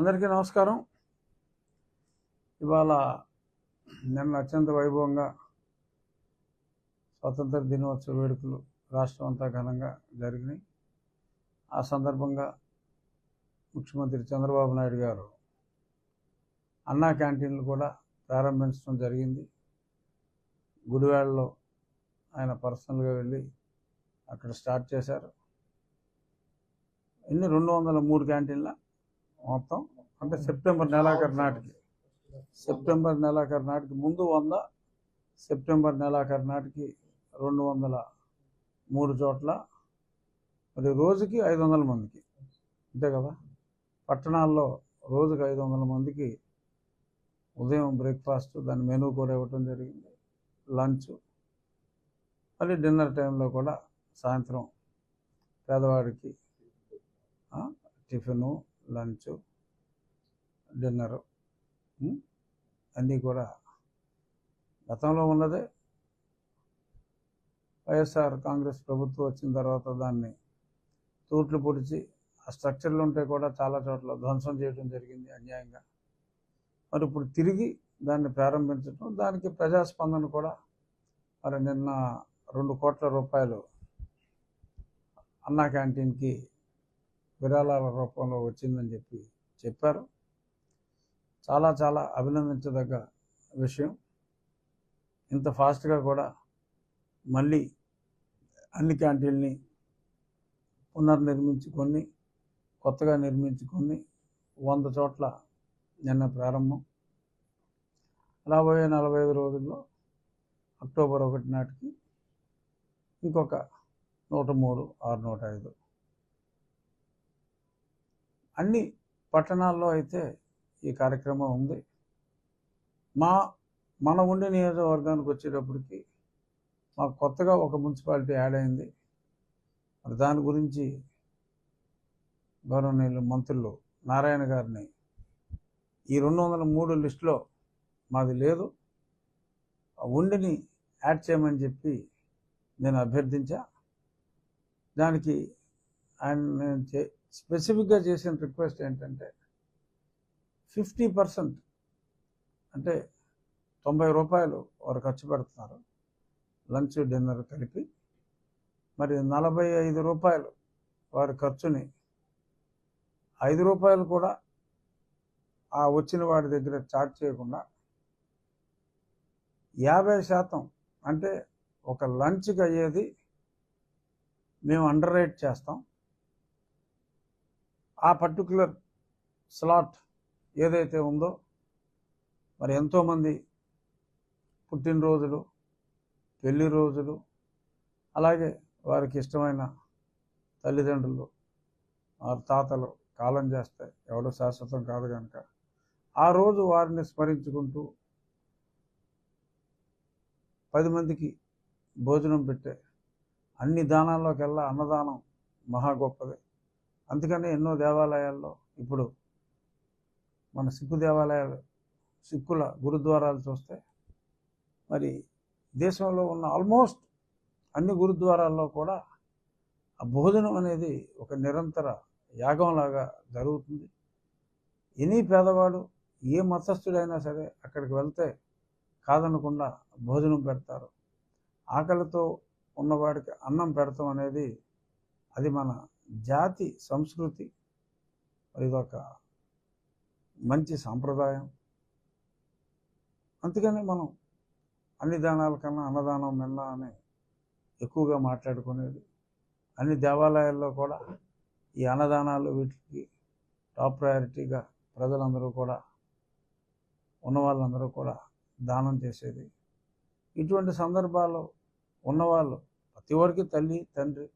అందరికీ నమస్కారం. ఇవాళ నిన్న అత్యంత వైభవంగా స్వతంత్ర దినోత్సవ వేడుకలు రాష్ట్రం అంతా ఘనంగా జరిగినాయి. ఆ సందర్భంగా ముఖ్యమంత్రి చంద్రబాబు నాయుడు గారు అన్నా క్యాంటీన్లు కూడా ప్రారంభించడం జరిగింది. గుడివాడలో ఆయన పర్సనల్గా వెళ్ళి అక్కడ స్టార్ట్ చేశారు. ఎన్ని రెండు వందల మూడు క్యాంటీన్ల మొత్తం అంటే సెప్టెంబర్ నెలాఖరు నాటికి. సెప్టెంబర్ నెలాఖరు నాటికి ముందు వంద సెప్టెంబర్ నెలాఖరు నాటికి రెండు వందల మూడు చోట్ల. మరి రోజుకి ఐదు వందల మందికి. అంతే కదా? పట్టణాల్లో రోజుకి ఐదు వందల మందికి ఉదయం బ్రేక్ఫాస్ట్ దాని మెనూ కూడా ఇవ్వటం జరిగింది. లంచ్. మళ్ళీ డిన్నర్ టైంలో కూడా సాయంత్రం పేదవాడికి టిఫిను లంచ్ డిన్నరు అన్నీ కూడా గతంలో ఉన్నదే. వైఎస్ఆర్ కాంగ్రెస్ ప్రభుత్వం వచ్చిన తర్వాత దాన్ని తూట్లు పొడిచి ఆ స్ట్రక్చర్లు ఉంటే కూడా చాలా చోట్ల ధ్వంసం చేయడం జరిగింది అన్యాయంగా. మరి ఇప్పుడు తిరిగి దాన్ని ప్రారంభించడం దానికి ప్రజాస్పందన కూడా మరి నిన్న రెండు కోట్ల రూపాయలు అన్నా క్యాంటీన్కి విరాళాల రూపంలో వచ్చిందని చెప్పి చెప్పారు. చాలా చాలా అభినందించదగ్గ విషయం. ఇంత ఫాస్ట్గా కూడా మళ్ళీ అన్ని క్యాంటీన్ని పునర్నిర్మించుకొని కొత్తగా నిర్మించుకొని వంద చోట్ల నిన్న ప్రారంభం. రాబోయే నలభై ఐదు రోజుల్లో అక్టోబర్ ఒకటి నాటికి ఇంకొక నూట మూడు ఆరు నూట ఐదు. అన్ని పట్టణాల్లో అయితే ఈ కార్యక్రమం ఉంది. మా మన ఉండే నియోజకవర్గానికి వచ్చేటప్పటికి మాకు కొత్తగా ఒక మున్సిపాలిటీ యాడ్ అయింది. మరి దాని గురించి గౌరవనీయులు మంత్రులు నారాయణ గారిని ఈ రెండు వందల మూడు లిస్టులో మాది లేదు. ఆ ఉండిని యాడ్ చేయమని చెప్పి నేను అభ్యర్థించా. దానికి ఆయన నేను చే స్పెసిఫిక్గా చేసిన రిక్వెస్ట్ ఏంటంటే ఫిఫ్టీ పర్సెంట్ అంటే తొంభై రూపాయలు వారు ఖర్చు పెడుతున్నారు. లంచ్ డిన్నర్ కలిపి. మరి నలభై ఐదు రూపాయలు వారి ఖర్చుని ఐదు రూపాయలు కూడా ఆ వచ్చిన వాడి దగ్గర చార్జ్ చేయకుండా యాభై శాతం అంటే ఒక లంచ్కి అయ్యేది మేము అండర్ రేట్ చేస్తాం. ఆ పర్టికులర్ స్లాట్ ఏదైతే ఉందో మరి ఎంతోమంది పుట్టినరోజులు పెళ్ళి రోజులు అలాగే వారికి ఇష్టమైన తల్లిదండ్రులు వారి తాతలు కాలం చేస్తే ఎవడో శాశ్వతం కాదు కనుక ఆ రోజు వారిని స్మరించుకుంటూ పది మందికి భోజనం పెట్టే అన్ని దానాల్లోకెల్లా అన్నదానం మహా గొప్పది. అందుకనే ఎన్నో దేవాలయాల్లో ఇప్పుడు మన సిక్కు దేవాలయాలు సిక్కుల గురుద్వారాలు చూస్తే మరి దేశంలో ఉన్న ఆల్మోస్ట్ అన్ని గురుద్వారాల్లో కూడా ఆ భోజనం అనేది ఒక నిరంతర యాగంలాగా జరుగుతుంది. ఎనీ పేదవాడు ఏ మతస్థుడైనా సరే అక్కడికి వెళ్తే కాదనకుండా భోజనం పెడతారు. ఆకలితో ఉన్నవాడికి అన్నం పెడతాం అనేది అది మన జాతి సంస్కృతి. మరి ఇదొక మంచి సాంప్రదాయం. అందుకని మనం అన్ని దానాల కన్నా అన్నదానం మిన్న అని ఎక్కువగా మాట్లాడుకునేది. అన్ని దేవాలయాల్లో కూడా ఈ అన్నదానాలు వీటికి టాప్ ప్రయారిటీగా ప్రజలందరూ కూడా ఉన్న వాళ్ళందరూ కూడా దానం చేసేది. ఇటువంటి సందర్భాల్లో ఉన్నవాళ్ళు ప్రతి వాడికి తల్లి తండ్రి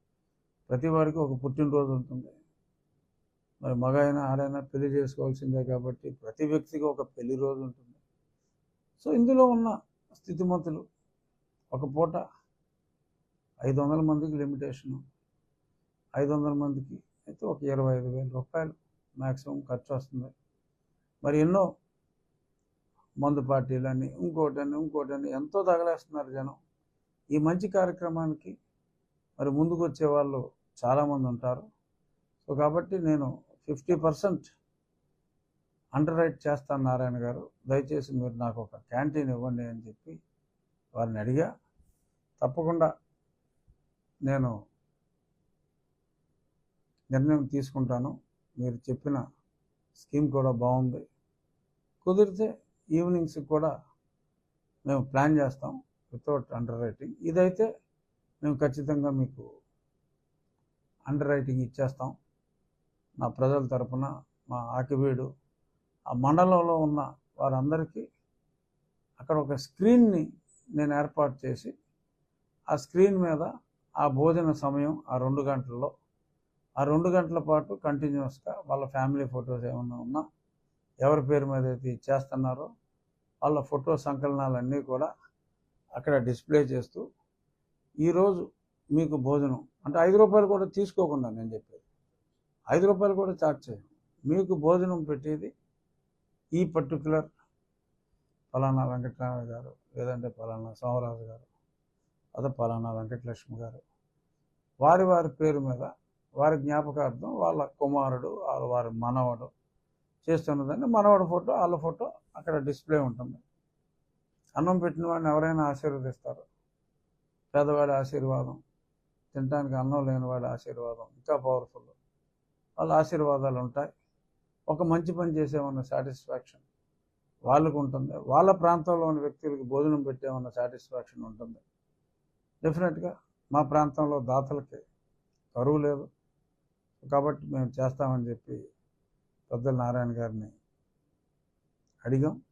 ప్రతి వాడికి ఒక పుట్టినరోజు ఉంటుంది. మరి మగ అయినా ఆడైనా పెళ్ళి చేసుకోవాల్సిందే కాబట్టి ప్రతి వ్యక్తికి ఒక పెళ్ళి రోజు ఉంటుంది. సో ఇందులో ఉన్న స్థితిమంతులు ఒక పూట ఐదు వందల మందికి లిమిటేషను ఐదు వందల మందికి అయితే ఒక ఇరవై ఐదు వేల రూపాయలు మ్యాక్సిమం ఖర్చు వస్తుంది మరి ఎన్నో మందు పార్టీలని ఇంకోటని ఇంకోటని ఎంతో తగలేస్తున్నారు జనం. ఈ మంచి కార్యక్రమానికి మరి ముందుకు వచ్చే వాళ్ళు చాలామంది ఉంటారు. సో కాబట్టి నేను ఫిఫ్టీ పర్సెంట్ అండర్ రైట్ చేస్తాను నారాయణ గారు. దయచేసి మీరు నాకు ఒక క్యాంటీన్ ఇవ్వండి అని చెప్పి వారిని అడిగా. తప్పకుండా నేను నిర్ణయం తీసుకుంటాను. మీరు చెప్పిన స్కీమ్ కూడా బాగుంది. కుదిరితే ఈవినింగ్స్ కూడా మేము ప్లాన్ చేస్తాం వితౌట్ అండర్ రైటింగ్ ఇదైతే మేము ఖచ్చితంగా మీకు అండర్ రైటింగ్ ఇచ్చేస్తాం. నా ప్రజల తరపున మా ఆకివీడు ఆ మండలంలో ఉన్న వారందరికీ అక్కడ ఒక స్క్రీన్ని నేను ఏర్పాటు చేసి ఆ స్క్రీన్ మీద ఆ భోజన సమయం ఆ రెండు గంటల్లో ఆ రెండు గంటల పాటు కంటిన్యూస్గా వాళ్ళ ఫ్యామిలీ ఫొటోస్ ఏమైనా ఉన్నా ఎవరి పేరు మీద అయితే చేస్తున్నారో వాళ్ళ ఫోటో సంకలనాలన్నీ కూడా అక్కడ డిస్ప్లే చేస్తూ ఈరోజు మీకు భోజనం అంటే ఐదు రూపాయలు కూడా తీసుకోకుండా నేను చెప్పేది. ఐదు రూపాయలు కూడా చార్జ్ చేయం మీకు భోజనం పెట్టేది ఈ పర్టికులర్ ఫలానా వెంకటరామయ్య గారు లేదంటే ఫలానా సోమరాజు గారు అదే ఫలానా వెంకటలక్ష్మి గారు. వారి వారి పేరు మీద వారి జ్ఞాపకార్థం వాళ్ళ కుమారుడు వాళ్ళ వారి మనవడు చేస్తున్నదని మనవడు ఫోటో వాళ్ళ ఫోటో అక్కడ డిస్ప్లే ఉంటుంది. అన్నం పెట్టిన వాడిని ఎవరైనా ఆశీర్వదిస్తారు. పేదవాడి ఆశీర్వాదం తినడానికి అన్నం లేని వాడి ఆశీర్వాదం ఇంకా పవర్ఫుల్ వాళ్ళ ఆశీర్వాదాలు ఉంటాయి. ఒక మంచి పని చేసేమన్న సాటిస్ఫాక్షన్ వాళ్ళకు ఉంటుంది. వాళ్ళ ప్రాంతంలో ఉన్న వ్యక్తులకి భోజనం పెట్టేమన్న సాటిస్ఫాక్షన్ ఉంటుంది. డెఫినెట్గా మా ప్రాంతంలో దాతలకి కరువు లేదు. కాబట్టి మేము చేస్తామని చెప్పి పెద్దల నారాయణ గారిని అడిగాం.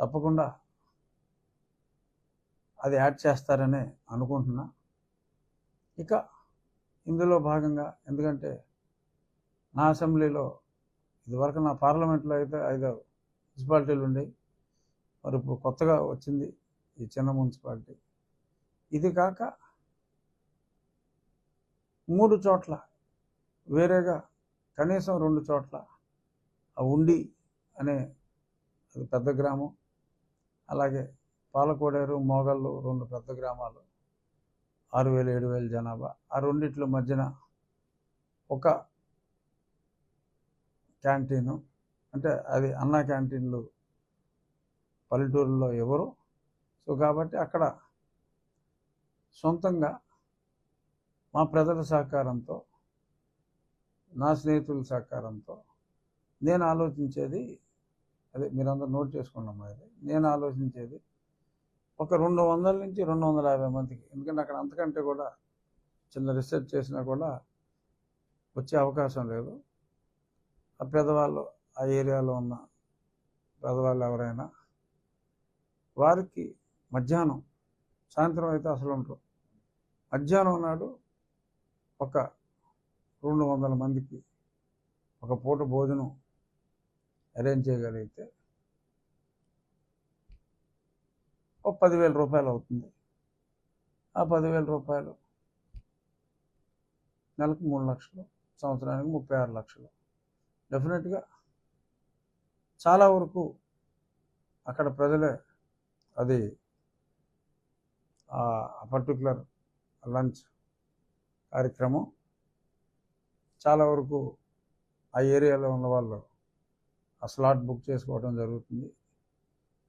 తప్పకుండా అది యాడ్ చేస్తారనే అనుకుంటున్నా. ఇక ఇందులో భాగంగా ఎందుకంటే నా అసెంబ్లీలో ఇదివరకు నా పార్లమెంట్లో అయితే ఐదు మున్సిపాలిటీలు ఉండేవి మరి ఇప్పుడు కొత్తగా వచ్చింది ఈ చిన్న మున్సిపాలిటీ. ఇది కాక మూడు చోట్ల వేరేగా కనీసం రెండు చోట్ల ఆ ఉండి అనే అది పెద్ద గ్రామం. అలాగే పాలకోడేరు మోగళ్ళు రెండు పెద్ద గ్రామాలు. ఆరు వేలు ఏడు వేల జనాభా. ఆ రెండిట్ల మధ్యన ఒక క్యాంటీను అంటే అది అన్నా క్యాంటీన్లు పల్లెటూరులో ఎవరు? సో కాబట్టి అక్కడ సొంతంగా మా ప్రజల సహకారంతో నా స్నేహితుల సహకారంతో నేను ఆలోచించేది అదే మీరందరూ నోట్ చేసుకున్నాం ఇది నేను ఆలోచించేది ఒక రెండు వందల నుంచి రెండు వందల యాభై మందికి ఎందుకంటే అక్కడ అంతకంటే కూడా చిన్న రీసెర్చ్ చేసినా కూడా వచ్చే అవకాశం లేదు. ఆ పేదవాళ్ళు ఆ ఏరియాలో ఉన్న పెద్దవాళ్ళు ఎవరైనా వారికి మధ్యాహ్నం సాయంత్రం అయితే అసలు ఉంటారు మధ్యాహ్నం నాడు ఒక రెండు వందల మందికి ఒక పూట భోజనం అరేంజ్ చేయగలిగితే ఒక పదివేల రూపాయలు అవుతుంది. ఆ పదివేల రూపాయలు నెలకు మూడు లక్షలు సంవత్సరానికి ముప్పై ఆరు లక్షలు. డెఫినెట్గా చాలా వరకు అక్కడ ప్రజలే అది ఆ పర్టికులర్ లంచ్ కార్యక్రమం చాలా వరకు ఆ ఏరియాలో ఉన్న వాళ్ళు ఆ స్లాట్ బుక్ చేసుకోవడం జరుగుతుంది.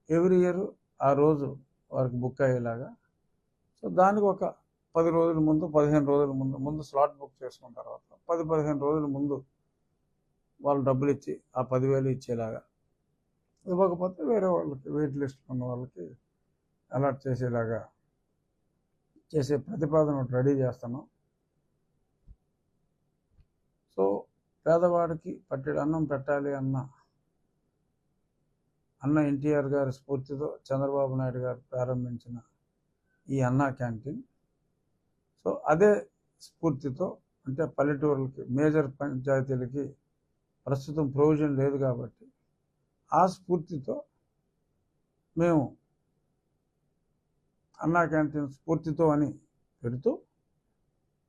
ఎవ్రీ ఇయర్ ఆ రోజు వారికి బుక్ అయ్యేలాగా. సో దానికి ఒక పది రోజుల ముందు పదిహేను రోజుల ముందు ముందు స్లాట్ బుక్ చేసుకున్న తర్వాత పది పదిహేను రోజుల ముందు వాళ్ళు డబ్బులు ఇచ్చి ఆ పదివేలు ఇచ్చేలాగా. ఇవ్వకపోతే వేరే వాళ్ళకి వెయిట్ లిస్ట్ ఉన్న వాళ్ళకి అలర్ట్ చేసేలాగా చేసే ప్రతిపాదన ఒకటి రెడీ చేస్తున్నాం సో పేదవాడికి పట్టెడు అన్నం పెట్టాలి అన్న అన్న ఎన్టీఆర్ గారి స్ఫూర్తితో చంద్రబాబు నాయుడు గారు ప్రారంభించిన ఈ అన్నా క్యాంటీన్. సో అదే స్ఫూర్తితో అంటే పల్లెటూరులకి మేజర్ పంచాయతీలకి ప్రస్తుతం ప్రొవిజన్ లేదు కాబట్టి ఆ స్ఫూర్తితో మేము అన్నా క్యాంటీన్ స్ఫూర్తితో అని పెడుతూ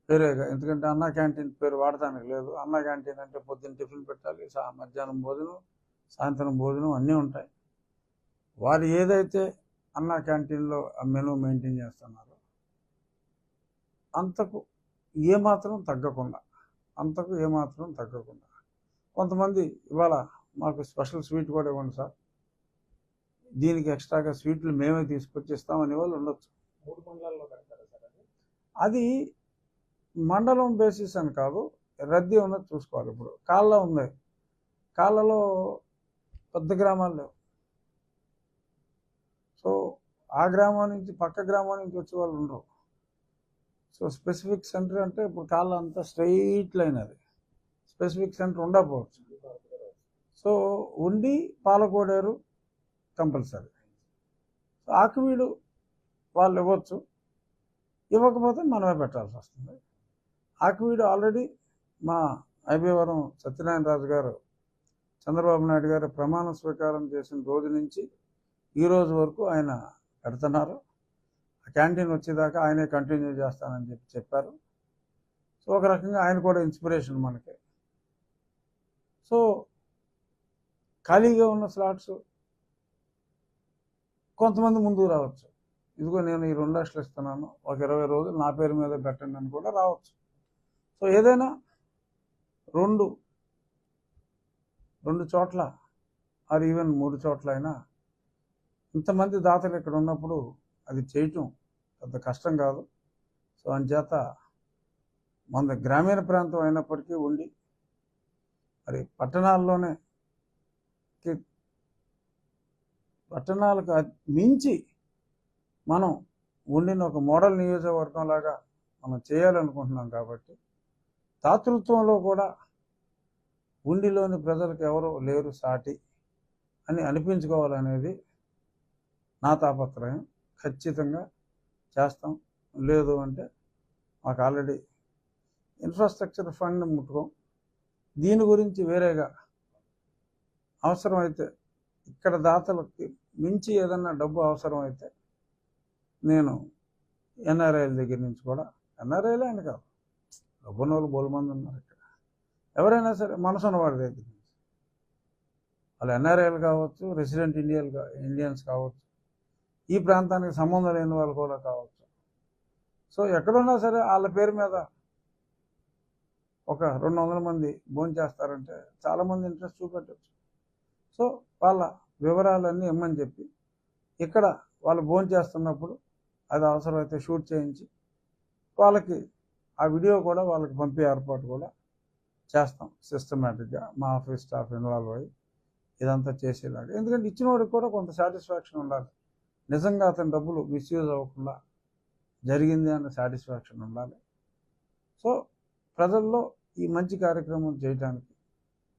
వేరేగా ఎందుకంటే అన్నా క్యాంటీన్ పేరు వాడటానికి లేదు. అన్నా క్యాంటీన్ అంటే పొద్దున్న టిఫిన్ పెట్టాలి మధ్యాహ్నం భోజనం సాయంత్రం భోజనం అన్నీ ఉంటాయి. వారు ఏదైతే అన్నా క్యాంటీన్లో ఆ మెనూ మెయింటైన్ చేస్తున్నారో అంతకు ఏమాత్రం తగ్గకుండా అంతకు ఏమాత్రం తగ్గకుండా కొంతమంది ఇవాళ మాకు స్పెషల్ స్వీట్ కూడా ఇవ్వండి సార్. దీనికి ఎక్స్ట్రాగా స్వీట్లు మేమే తీసుకొచ్చి ఇస్తామని వాళ్ళు ఉండొచ్చు. మూడు మండలాల్లో పెడతారా సార్ అది? అది మండలం బేసిస్ అని కాదు రద్దీ ఉన్నది చూసుకోవాలి ఇప్పుడు. కాళ్ళ ఉంది. కాళ్ళలో పెద్ద గ్రామాలు లేవు. సో ఆ గ్రామం నుంచి పక్క గ్రామం నుంచి వచ్చే వాళ్ళు ఉండరు. సో స్పెసిఫిక్ సెంటర్ అంటే ఇప్పుడు కాళ్ళ అంతా స్ట్రైట్ లైన్ అది. స్పెసిఫిక్ సెంటర్ ఉండకపోవచ్చు. సో ఉండి పాలకోడేరు కంపల్సరీ. సో ఆకువీడు వాళ్ళు ఇవ్వచ్చు. ఇవ్వకపోతే మనమే పెట్టాల్సి వస్తుంది. ఆకువీడు ఆల్రెడీ మా ఐబీవరం సత్యనారాయణ రాజు గారు చంద్రబాబు నాయుడు గారు ప్రమాణ స్వీకారం చేసిన రోజు నుంచి ఈ రోజు వరకు ఆయన పెడుతున్నారు. ఆ క్యాంటీన్ వచ్చేదాకా ఆయనే కంటిన్యూ చేస్తానని చెప్పి చెప్పారు. సో ఒక రకంగా ఆయన కూడా ఇన్స్పిరేషన్ మనకి. సో ఖాళీగా ఉన్న స్లాట్స్ కొంతమంది ముందుకు రావచ్చు. ఇదిగో నేను ఈ రెండు లక్షలు ఇస్తున్నాను ఒక ఇరవై రోజులు నా పేరు మీద పెట్టండి అని కూడా రావచ్చు. సో ఏదైనా రెండు రెండు చోట్ల ఆర్ ఈవెన్ మూడు చోట్ల అయినా ఇంతమంది దాతలు ఇక్కడ ఉన్నప్పుడు అది చేయటం పెద్ద కష్టం కాదు. సో అంచేత మన గ్రామీణ ప్రాంతం అయినప్పటికీ ఉండి మరి పట్టణాల్లోనే పట్టణాలకు మించి మనం ఉండిన ఒక మోడల్ నియోజకవర్గం లాగా మనం చేయాలనుకుంటున్నాం కాబట్టి తాతృత్వంలో కూడా ఉండిలోని ప్రజలకు ఎవరు లేరు సాటి అని అనిపించుకోవాలనేది నా తాపత్రయం. ఖచ్చితంగా చేస్తాం. లేదు అంటే మాకు ఆల్రెడీ ఇన్ఫ్రాస్ట్రక్చర్ ఫండ్ ముట్టుకోం. దీని గురించి వేరేగా అవసరమైతే ఇక్కడ దాతలకి మించి ఏదన్నా డబ్బు అవసరమైతే నేను ఎన్ఆర్ఐల దగ్గర నుంచి కూడా ఎన్ఆర్ఐలే అని కాదు. డబ్బున్న వాళ్ళు బోలుమంది ఉన్నారు ఇక్కడ. ఎవరైనా సరే మనసు ఉన్నవాడి దగ్గర నుంచి. వాళ్ళు ఎన్ఆర్ఐలు కావచ్చు రెసిడెంట్ ఇండియన్ ఇండియన్స్ కావచ్చు ఈ ప్రాంతానికి సంబంధం లేని వాళ్ళు కూడా కావచ్చు. సో ఎక్కడున్నా సరే వాళ్ళ పేరు మీద ఒక రెండు వందల మంది భోజనం చేస్తారంటే చాలామంది ఇంట్రెస్ట్ చూపెట్టచ్చు. సో వాళ్ళ వివరాలన్నీ ఇమ్మని చెప్పి ఇక్కడ వాళ్ళు భోజనం చేస్తున్నప్పుడు అది అవసరమైతే షూట్ చేయించి వాళ్ళకి ఆ వీడియో కూడా వాళ్ళకి పంపే ఏర్పాటు కూడా చేస్తాం. సిస్టమేటిక్గా మా ఆఫీస్ స్టాఫ్ ఇన్వాల్వ్ అయ్యి ఇదంతా చేసేలాగా. ఎందుకంటే ఇచ్చిన వాడికి కూడా కొంత సాటిస్ఫాక్షన్ ఉండాలి. నిజంగా అతని డబ్బులు మిస్యూజ్ అవ్వకుండా జరిగింది అన్న సాటిస్ఫాక్షన్ ఉండాలి. సో ప్రజల్లో ఈ మంచి కార్యక్రమం చేయడానికి